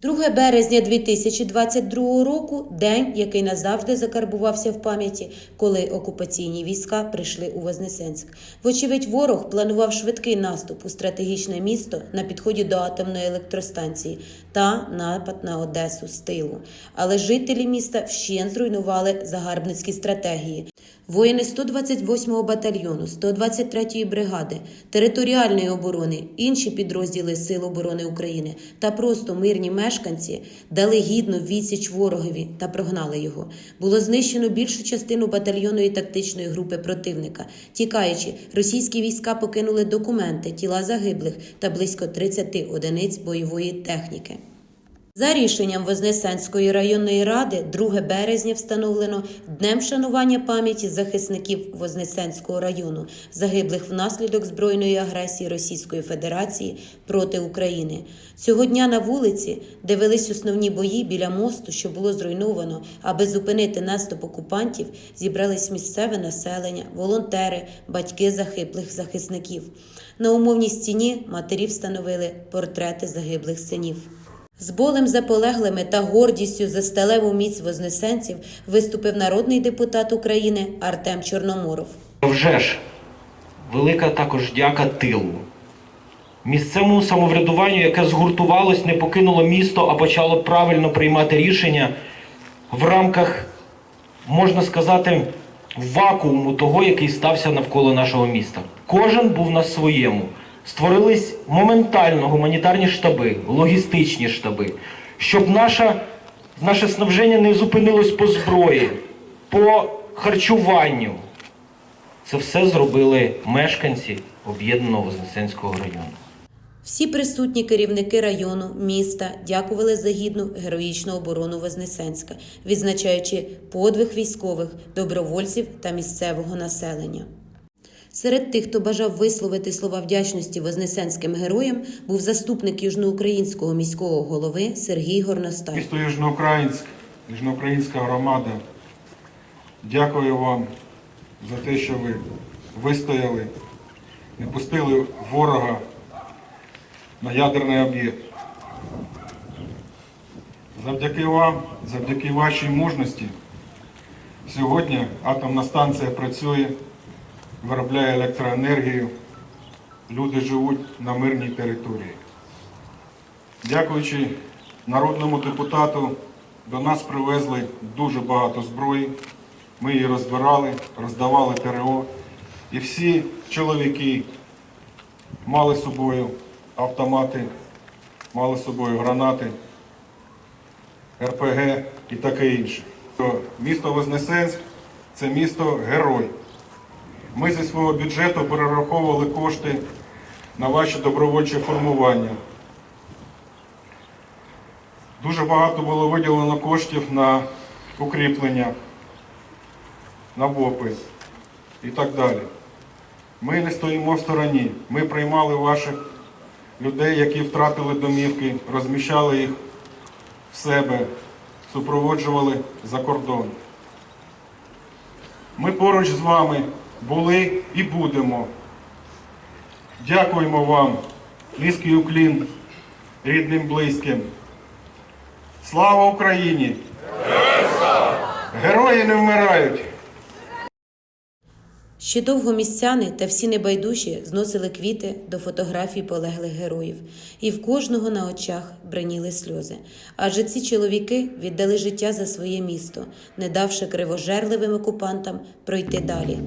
Друге березня 2022 року день, який назавжди закарбувався в пам'яті, коли окупаційні війська прийшли у Вознесенськ. Вочевидь, ворог планував швидкий наступ у стратегічне місто на підході до атомної електростанції та напад на Одесу з тилу. Але жителі міста вщент зруйнували загарбницькі стратегії. Воїни 128-го батальйону, 123-ї бригади, територіальної оборони, інші підрозділи Сил оборони України та просто мирні мешканці дали гідну відсіч ворогові та прогнали його. Було знищено більшу частину батальйонної тактичної групи противника. Тікаючи, російські війська покинули документи, тіла загиблих та близько 30 одиниць бойової техніки. За рішенням Вознесенської районної ради 2 березня встановлено днем вшанування пам'яті захисників Вознесенського району, загиблих внаслідок збройної агресії Російської Федерації проти України. Цього дня на вулиці, де велись основні бої біля мосту, що було зруйновано, аби зупинити наступ окупантів, зібрались місцеве населення, волонтери, батьки загиблих захисників. На умовній стіні матері встановили портрети загиблих синів. З болем за полеглими та гордістю за сталеву міць вознесенців виступив народний депутат України Артем Чорноморов. Вже ж велика також дяка тилу. Місцевому самоврядуванню, яке згуртувалось, не покинуло місто, а почало правильно приймати рішення в рамках, можна сказати, вакууму того, який стався навколо нашого міста. Кожен був на своєму. Створились моментально гуманітарні штаби, логістичні штаби, щоб наша, наше снабження не зупинилось по зброї, по харчуванню. Це все зробили мешканці об'єднаного Вознесенського району. Всі присутні керівники району, міста дякували за гідну героїчну оборону Вознесенська, відзначаючи подвиг військових, добровольців та місцевого населення. Серед тих, хто бажав висловити слова вдячності вознесенським героям, був заступник южноукраїнського міського голови Сергій Горностай. Місто Южноукраїнськ, Южноукраїнська громада. Дякую вам за те, що ви вистояли, не пустили ворога на ядерний об'єкт. Завдяки вам, завдяки вашій мужності, сьогодні атомна станція працює, виробляє електроенергію, люди живуть на мирній території. Дякуючи народному депутату, до нас привезли дуже багато зброї. Ми її розбирали, роздавали ТРО. І всі чоловіки мали з собою автомати, мали з собою гранати, РПГ і таке інше. Місто Вознесенськ це місто герой. Ми зі свого бюджету перераховували кошти на ваші добровольчі формування. Дуже багато було виділено коштів на укріплення, на ВОПи і так далі. Ми не стоїмо в стороні. Ми приймали ваших людей, які втратили домівки, розміщали їх в себе, супроводжували за кордон. Ми поруч з вами були і будемо. Дякуємо вам, низький уклін рідним, близьким. Слава Україні! Герої не вмирають! Ще довго містяни та всі небайдужі зносили квіти до фотографій полеглих героїв, і в кожного на очах бриніли сльози. Адже ці чоловіки віддали життя за своє місто, не давши кривожерливим окупантам пройти далі.